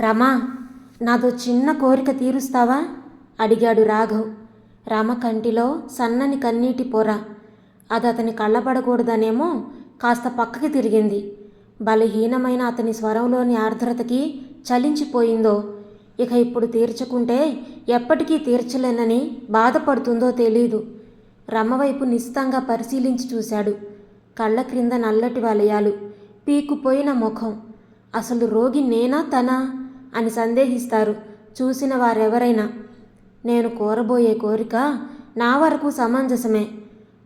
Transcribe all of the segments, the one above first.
రమా నాదో చిన్న కోరిక తీరుస్తావా? అడిగాడు రాఘవ్. రమ కంటిలో సన్నని కన్నీటి పొర. అది అతని కళ్ళబడకూడదనేమో కాస్త పక్కకి తిరిగింది. బలహీనమైన అతని స్వరంలోని ఆర్ద్రతకి చలించిపోయిందో. ఇక ఇప్పుడు తీర్చకుంటే ఎప్పటికీ తీర్చలేనని బాధపడుతుందో తెలీదు. రమవైపు నిశితంగా పరిశీలించి చూశాడు. కళ్ళ క్రింద నల్లటి వలయాలు పీకుపోయిన ముఖం. అసలు రోగి నేనా తనా? అని సందేహిస్తారు. చూసిన వారెవరైనా నేను కోరబోయే కోరిక నా వరకు సమంజసమే.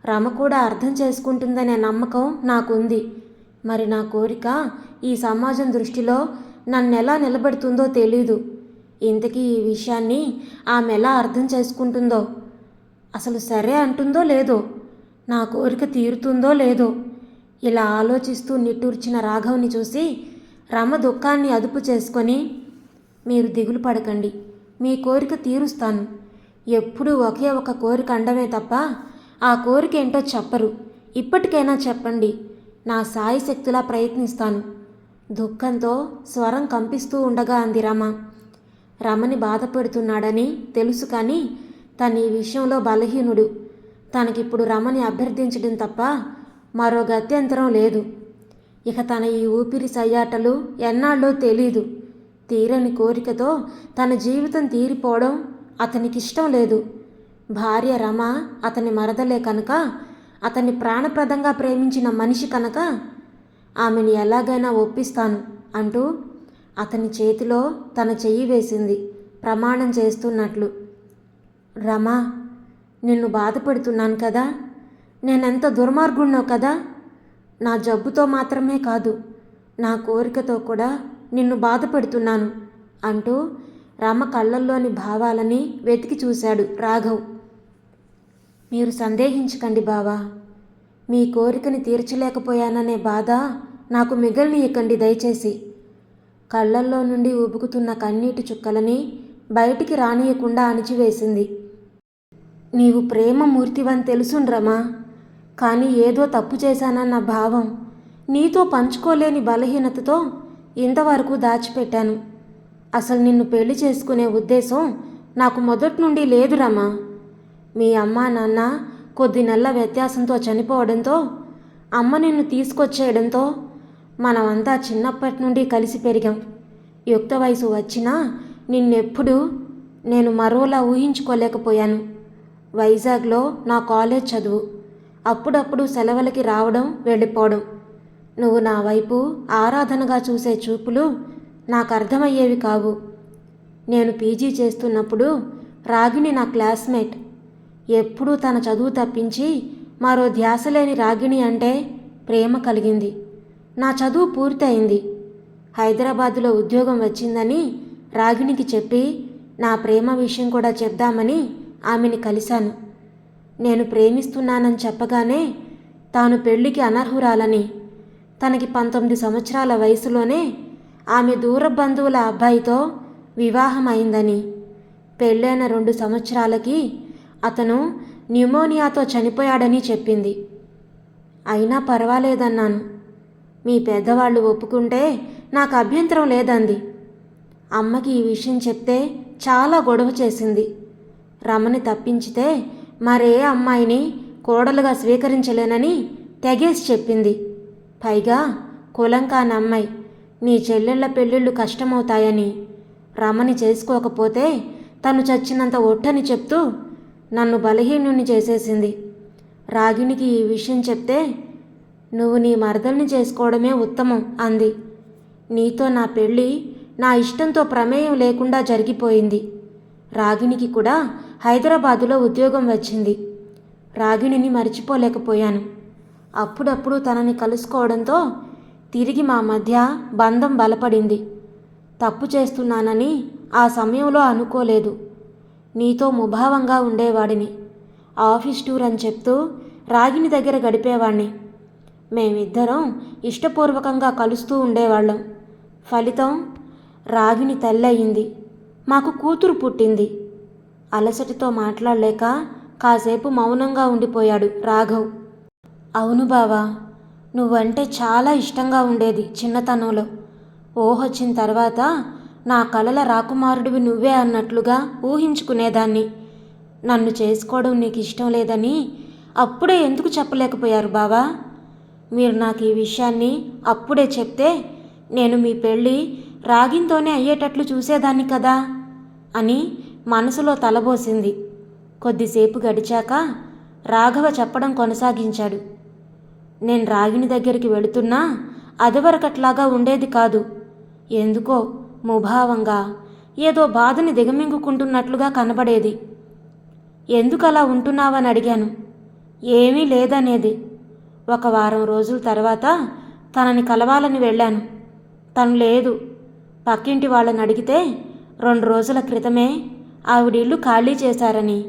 రమ కూడా అర్థం చేసుకుంటుందనే నమ్మకం నాకుంది. మరి నా కోరిక ఈ సమాజం దృష్టిలో నన్నెలా నిలబెడుతుందో తెలీదు. ఇంతకీ ఈ విషయాన్ని ఆమె ఎలా అర్థం చేసుకుంటుందో? అసలు సరే అంటుందో లేదో? నా కోరిక తీరుతుందో లేదో? ఇలా ఆలోచిస్తూ నిట్టూర్చిన రాఘవ్ని చూసి రమ దుఃఖాన్ని అదుపు చేసుకొని మీరు దిగులు పడకండి. మీ కోరిక తీరుస్తాను. ఎప్పుడూ ఒకే ఒక కోరిక అండమే తప్ప ఆ కోరిక ఏంటో చెప్పరు. ఇప్పటికైనా చెప్పండి. నా సాయి శక్తిలా ప్రయత్నిస్తాను. దుఃఖంతో స్వరం కంపిస్తూ ఉండగా అంది రమ. రమని బాధపెడుతున్నాడని తెలుసు కానీ తను ఈ విషయంలో బలహీనుడు. తనకిప్పుడు రమని అభ్యర్థించడం తప్ప మరో గత్యంతరం లేదు. ఇక తన ఈ ఊపిరి సయ్యాటలు ఎన్నాళ్ళో తెలీదు. తీరని కోరికతో తన జీవితం తీరిపోవడం అతనికిష్టం లేదు. భార్య రమ అతని మరదలే కనుక అతన్ని ప్రాణప్రదంగా ప్రేమించిన మనిషి కనుక ఆమెను ఎలాగైనా ఒప్పిస్తాను అంటూ అతని చేతిలో తన చెయ్యి వేసింది ప్రమాణం చేస్తున్నట్లు. రమా నిన్ను బాధపడుతున్నాను కదా? నేనెంత దుర్మార్గుణ్ణో కదా? నా జబ్బుతో మాత్రమే కాదు నా కోరికతో కూడా నిన్ను బాధపెడుతున్నాను అంటూ రమ కళ్ళల్లోని భావాలని వెతికి చూశాడు రాఘవ్. మీరు సందేహించకండి బావా. మీ కోరికని తీర్చలేకపోయాననే బాధ నాకు మిగలనీయకండి దయచేసి. కళ్ళల్లో నుండి ఉబుకుతున్న కన్నీటి చుక్కలని బయటికి రానియకుండా అణిచివేసింది. నీవు ప్రేమ మూర్తివని తెలుసుండ్రమా కానీ ఏదో తప్పు చేశానన్న భావం నీతో పంచుకోలేని బలహీనతతో ఇంతవరకు దాచిపెట్టాను. అసలు నిన్ను పెళ్ళి చేసుకునే ఉద్దేశం నాకు మొదటి నుండి లేదు రమా. మీ అమ్మా నాన్న కొద్ది నెలల వ్యత్యాసంతో చనిపోవడంతో అమ్మ నిన్ను తీసుకొచ్చేయడంతో మనమంతా చిన్నప్పటి నుండి కలిసి పెరిగాం. యుక్త వయసు వచ్చినా నిన్నెప్పుడు నేను మరోలా ఊహించుకోలేకపోయాను. వైజాగ్లో నా కాలేజ్ చదువు. అప్పుడప్పుడు సెలవులకి రావడం వెళ్ళిపోవడం. నువ్వు నా వైపు ఆరాధనగా చూసే చూపులు నాకు అర్థమయ్యేవి కావు. నేను పీజీ చేస్తున్నప్పుడు రాగిణి నా క్లాస్మేట్. ఎప్పుడూ తన చదువు తప్పించి మరో ధ్యాస లేని రాగిణి అంటే ప్రేమ కలిగింది. నా చదువు పూర్తయింది. హైదరాబాదులో ఉద్యోగం వచ్చిందని రాగిణికి చెప్పి నా ప్రేమ విషయం కూడా చెప్దామని ఆమెని కలిశాను. నేను ప్రేమిస్తున్నానని చెప్పగానే తాను పెళ్ళికి అనర్హురాలని తనకి పంతొమ్మిది సంవత్సరాల వయసులోనే ఆమె దూర బంధువుల అబ్బాయితో వివాహం అయిందని పెళ్ళైన రెండు సంవత్సరాలకి అతను న్యూమోనియాతో చనిపోయాడని చెప్పింది. అయినా పర్వాలేదన్నాను. మీ పెద్దవాళ్ళు ఒప్పుకుంటే నాకు అభ్యంతరం లేదంది. అమ్మకి ఈ విషయం చెప్తే చాలా గొడవ చేసింది. రమని తప్పించితే మరే అమ్మాయిని కోడలుగా స్వీకరించలేనని తెగేసి చెప్పింది. పైగా కులం కాని అమ్మాయి నీ చెల్లెళ్ళ పెళ్ళిళ్ళు కష్టమవుతాయని. రమని చేసుకోకపోతే తను చచ్చినంత ఒట్టని చెప్తూ నన్ను బలహీనుని చేసేసింది. రాగిణికి ఈ విషయం చెప్తే నువ్వు నీ మరదల్ని చేసుకోవడమే ఉత్తమం అంది. నీతో నా పెళ్ళి నా ఇష్టంతో ప్రమేయం లేకుండా జరిగిపోయింది. రాగిణికి కూడా హైదరాబాదులో ఉద్యోగం వచ్చింది. రాగిణిని మర్చిపోలేకపోయాను. అప్పుడప్పుడు తనని కలుసుకోవడంతో తిరిగి మా మధ్య బంధం బలపడింది. తప్పు చేస్తున్నానని ఆ సమయంలో అనుకోలేదు. నీతో ముభావంగా ఉండేవాడిని. ఆఫీస్ టూర్ అని చెప్తూ రాగిణి దగ్గర గడిపేవాణ్ణి. మేమిద్దరం ఇష్టపూర్వకంగా కలుస్తూ ఉండేవాళ్ళం. ఫలితం రాగిణి తెల్లయింది. మాకు కూతురు పుట్టింది. అలసటితో మాట్లాడలేక కాసేపు మౌనంగా ఉండిపోయాడు రాఘవ్. అవును బావా నువ్వంటే చాలా ఇష్టంగా ఉండేది చిన్నతనంలో. ఓహొచ్చిన తర్వాత నా కలల రాకుమారుడివి నువ్వే అన్నట్లుగా ఊహించుకునేదాన్ని. నన్ను చేసుకోవడం నీకు ఇష్టం లేదని అప్పుడే ఎందుకు చెప్పలేకపోయారు బావా? మీరు నాకు ఈ విషయాన్ని అప్పుడే చెప్తే నేను మీ పెళ్ళి రాగింతోనే అయ్యేటట్లు చూసేదాన్ని కదా అని మనసులో తలబోసింది. కొద్దిసేపు గడిచాక రాఘవ చెప్పడం కొనసాగించాడు. నేను రాగిని దగ్గరికి వెళుతున్నా అదివరకట్లాగా ఉండేది కాదు. ఎందుకో ముభావంగా ఏదో బాధని దిగమింగుకుంటున్నట్లుగా కనబడేది. ఎందుకు అలా ఉంటున్నావని అడిగాను. ఏమీ లేదనేది. ఒక వారం రోజుల తర్వాత తనని కలవాలని వెళ్ళాను. తను లేదు. పక్కింటి వాళ్ళని అడిగితే రెండు రోజుల క్రితమే ఆవిడిల్లు ఖాళీ చేశారని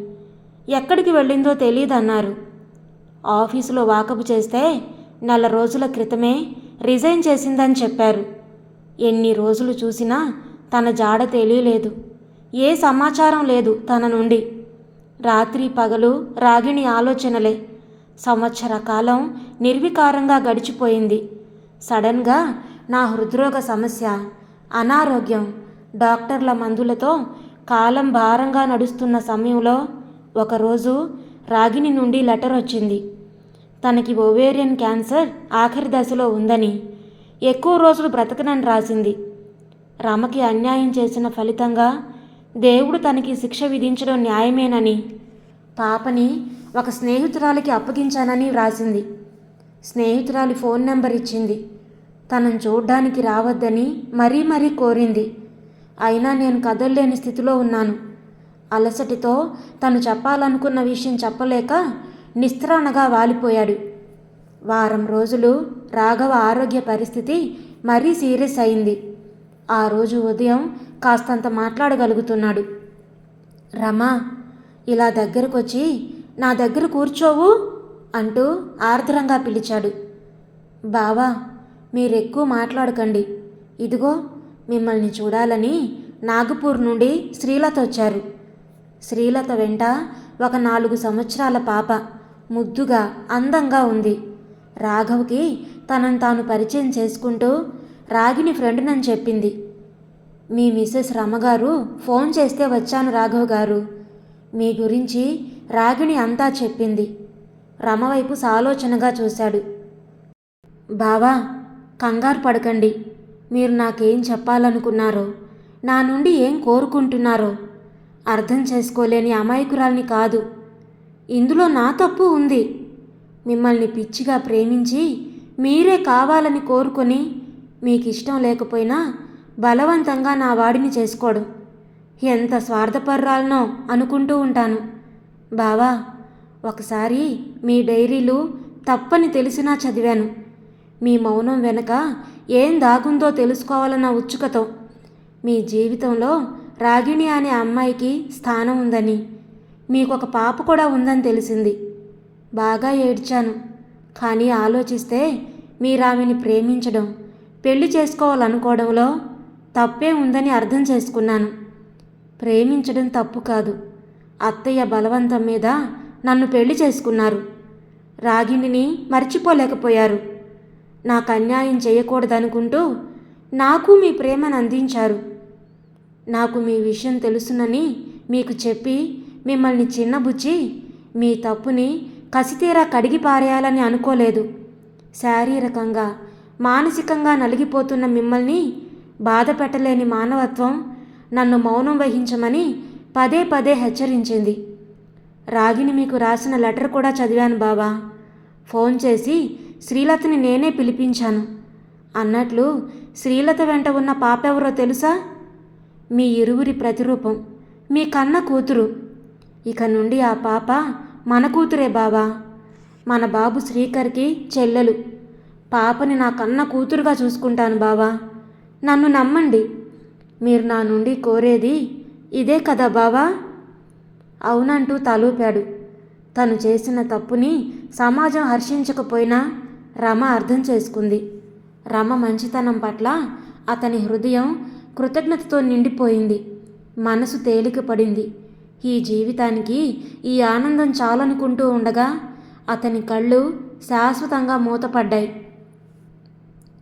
ఎక్కడికి వెళ్ళిందో తెలియదన్నారు. ఆఫీసులో వాకపు చేస్తే నెల రోజుల క్రితమే రిజైన్ చేసిందని చెప్పారు. ఎన్ని రోజులు చూసినా తన జాడ తెలియలేదు. ఏ సమాచారం లేదు తన నుండి. రాత్రి పగలు రాగిణి ఆలోచనలే. సంవత్సర కాలం నిర్వికారంగా గడిచిపోయింది. సడన్గా నా హృద్రోగ సమస్య అనారోగ్యం డాక్టర్ల మందులతో కాలం భారంగా నడుస్తున్న సమయంలో ఒకరోజు రాగిణి నుండి లెటర్ వచ్చింది. తనకి ఓవేరియన్ క్యాన్సర్ ఆఖరి దశలో ఉందని ఎక్కువ రోజులు బ్రతకనని రాసింది. రమకి అన్యాయం చేసిన ఫలితంగా దేవుడు తనకి శిక్ష విధించడం న్యాయమేనని పాపని ఒక స్నేహితురాలికి అప్పగించానని వ్రాసింది. స్నేహితురాలి ఫోన్ నెంబర్ ఇచ్చింది. తనను చూడ్డానికి రావద్దని మరీ మరీ కోరింది. అయినా నేను కదల్లేని స్థితిలో ఉన్నాను. అలసటితో తను చెప్పాలనుకున్న విషయం చెప్పలేక నిస్త్రాణగా వాలిపోయాడు. వారం రోజులు రాఘవ ఆరోగ్య పరిస్థితి మరీ సీరియస్ అయింది. ఆ రోజు ఉదయం కాస్తంత మాట్లాడగలుగుతున్నాడు. రమా ఇలా దగ్గరకొచ్చి నా దగ్గర కూర్చోవు అంటూ ఆర్ద్రంగా పిలిచాడు. బావా మీరెక్కువ మాట్లాడకండి. ఇదిగో మిమ్మల్ని చూడాలని నాగపూర్ నుండి శ్రీలత వచ్చారు. శ్రీలత వెంట ఒక నాలుగు సంవత్సరాల పాప ముద్దుగా అందంగా ఉంది. రాఘవ్కి తనను తాను పరిచయం చేసుకుంటూ రాగిని ఫ్రెండ్నని చెప్పింది. మీ మిస్సెస్ రమగారు ఫోన్ చేస్తే వచ్చాను రాఘవ్ గారు. మీ గురించి రాగిణి అంతా చెప్పింది. రమవైపు సాలోచనగా చూశాడు. బావా కంగారు పడకండి. మీరు నాకేం చెప్పాలనుకున్నారో నా నుండి ఏం కోరుకుంటున్నారో అర్థం చేసుకోలేని అమాయకురాల్ని కాదు. ఇందులో నా తప్పు ఉంది. మిమ్మల్ని పిచ్చిగా ప్రేమించి మీరే కావాలని కోరుకొని మీకు ఇష్టం లేకపోయినా బలవంతంగా నా వాడిని చేసుకోవడం. ఎంత స్వార్థపర్రాలనో అనుకుంటూ ఉంటాను. బావా ఒకసారి మీ డైరీలు తప్పని తెలిసినా చదివాను. మీ మౌనం వెనక ఏం దాగుందో తెలుసుకోవాలన్న ఉత్సుకతో. మీ జీవితంలో రాగిణి అనే అమ్మాయికి స్థానం ఉందని. మీకు ఒక పాప కూడా ఉందని తెలిసింది. బాగా ఏడ్చాను. కానీ ఆలోచిస్తే మీరు ప్రేమించడం పెళ్ళి చేసుకోవాలనుకోవడంలో తప్పే ఉందని అర్థం చేసుకున్నాను. ప్రేమించడం తప్పు కాదు. అత్తయ్య బలవంతం మీద నన్ను పెళ్ళి చేసుకున్నారు. రాగిణిని మర్చిపోలేకపోయారు. నాకు అన్యాయం చేయకూడదనుకుంటూ నాకు మీ ప్రేమను అందించారు. నాకు మీ విషయం తెలుసునని మీకు చెప్పి మిమ్మల్ని చిన్నబుచ్చి మీ తప్పుని కసితీరా కడిగి పారేయాలని అనుకోలేదు. శారీరకంగా మానసికంగా నలిగిపోతున్న మిమ్మల్ని బాధ పెట్టలేని మానవత్వం నన్ను మౌనం వహించమని పదే పదే హెచ్చరించింది. రాగిని మీకు రాసిన లెటర్ కూడా చదివాను బావా. ఫోన్ చేసి శ్రీలతని నేనే పిలిపించాను. అన్నట్లు శ్రీలత వెంట ఉన్న పాప ఎవరో తెలుసా? మీ ఇరువురి ప్రతిరూపం మీ కన్న కూతురు. ఇక నుండి ఆ పాప మన కూతురే బావా. మన బాబు శ్రీకర్కి చెల్లెలు. పాపని నా కన్న కూతురుగా చూసుకుంటాను బావా. నన్ను నమ్మండి. మీరు నా నుండి కోరేది ఇదే కదా బావా. అవునంటూ తలూపాడు. తను చేసిన తప్పుని సమాజం హర్షించకపోయినా రమ అర్థం చేసుకుంది. రమ మంచితనం పట్ల అతని హృదయం కృతజ్ఞతతో నిండిపోయింది. మనసు తేలిక పడింది ఈ జీవితానికి ఈ ఆనందం చాలనుకుంటూ ఉండగా అతని కళ్ళు శాశ్వతంగా మూతపడ్డాయి.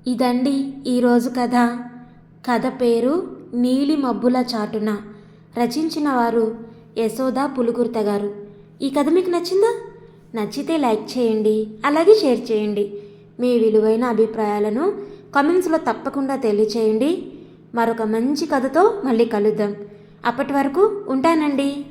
ఇదండి ఈరోజు కథ. కథ పేరు నీలి మబ్బుల చాటున. రచించిన వారు యశోద పులుగుర్త గారు. ఈ కథ మీకు నచ్చిందా? నచ్చితే లైక్ చేయండి అలాగే షేర్ చేయండి. మీ విలువైన అభిప్రాయాలను కామెంట్స్లో తప్పకుండా తెలియచేయండి. మరొక మంచి కథతో మళ్ళీ కలుద్దాం. అప్పటి వరకు ఉంటానండి.